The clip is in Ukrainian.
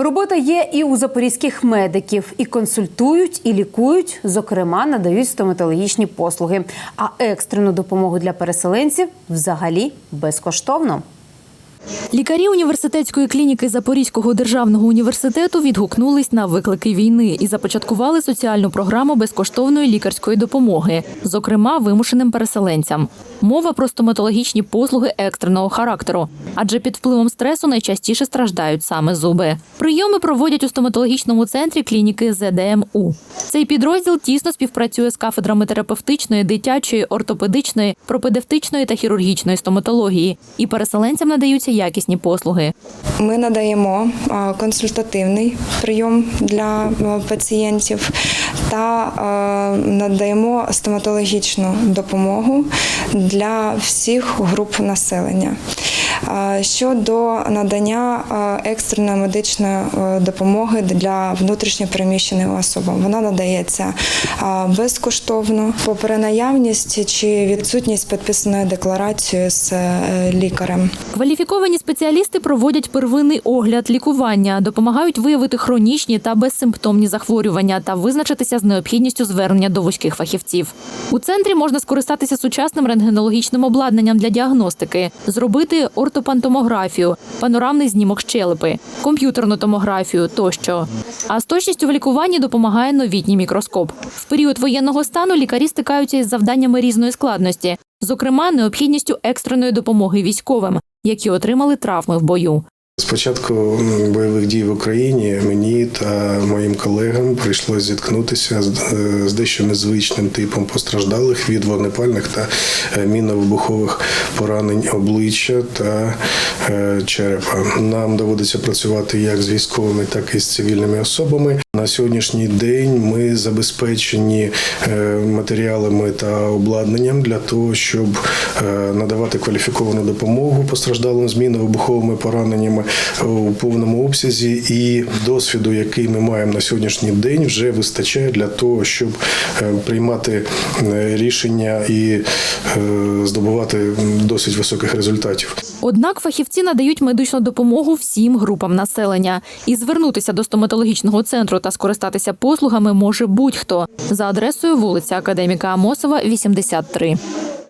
Робота є і у запорізьких медиків, і консультують, і лікують, зокрема, надають стоматологічні послуги. А екстрену допомогу для переселенців взагалі безкоштовно. Лікарі університетської клініки Запорізького державного університету відгукнулись на виклики війни і започаткували соціальну програму безкоштовної лікарської допомоги, зокрема вимушеним переселенцям. Мова про стоматологічні послуги екстреного характеру, адже під впливом стресу найчастіше страждають саме зуби. Прийоми проводять у стоматологічному центрі клініки ЗДМУ. Цей підрозділ тісно співпрацює з кафедрами терапевтичної, дитячої, ортопедичної, пропедевтичної та хірургічної стоматології, і переселенцям надаються якісні послуги. Ми надаємо консультативний прийом для пацієнтів та надаємо стоматологічну допомогу для всіх груп населення. Щодо надання екстреної медичної допомоги для внутрішньопереміщених особам, вона надається безкоштовно, попри наявність чи відсутність підписаної декларації з е, лікарем. Кваліфіковані спеціалісти проводять первинний огляд лікування, допомагають виявити хронічні та безсимптомні захворювання та визначитися з необхідністю звернення до вузьких фахівців. У центрі можна скористатися сучасним рентгенологічним обладнанням для діагностики, зробити ортопантомографію, панорамний знімок щелепи, комп'ютерну томографію тощо. А з точністю в лікуванні допомагає новітній мікроскоп. В період воєнного стану лікарі стикаються із завданнями різної складності, зокрема необхідністю екстреної допомоги військовим, які отримали травми в бою. З початку бойових дій в Україні мені та моїм колегам прийшлося зіткнутися з, е, дещо незвичним типом постраждалих від вогнепальних та е, мінно-вибухових поранень обличчя та е, черепа. Нам доводиться працювати як з військовими, так і з цивільними особами. На сьогоднішній день ми забезпечені е, матеріалами та обладнанням для того, щоб е, надавати кваліфіковану допомогу постраждалим з мінно-вибуховими пораненнями у повному обсязі. І досвіду, який ми маємо на сьогоднішній день, вже вистачає для того, щоб е, приймати е, рішення і е, здобувати досить високих результатів. Однак фахівці надають медичну допомогу всім групам населення, і звернутися до стоматологічного центру та скористатися послугами може будь-хто за адресою вулиця Академіка Амосова, 83.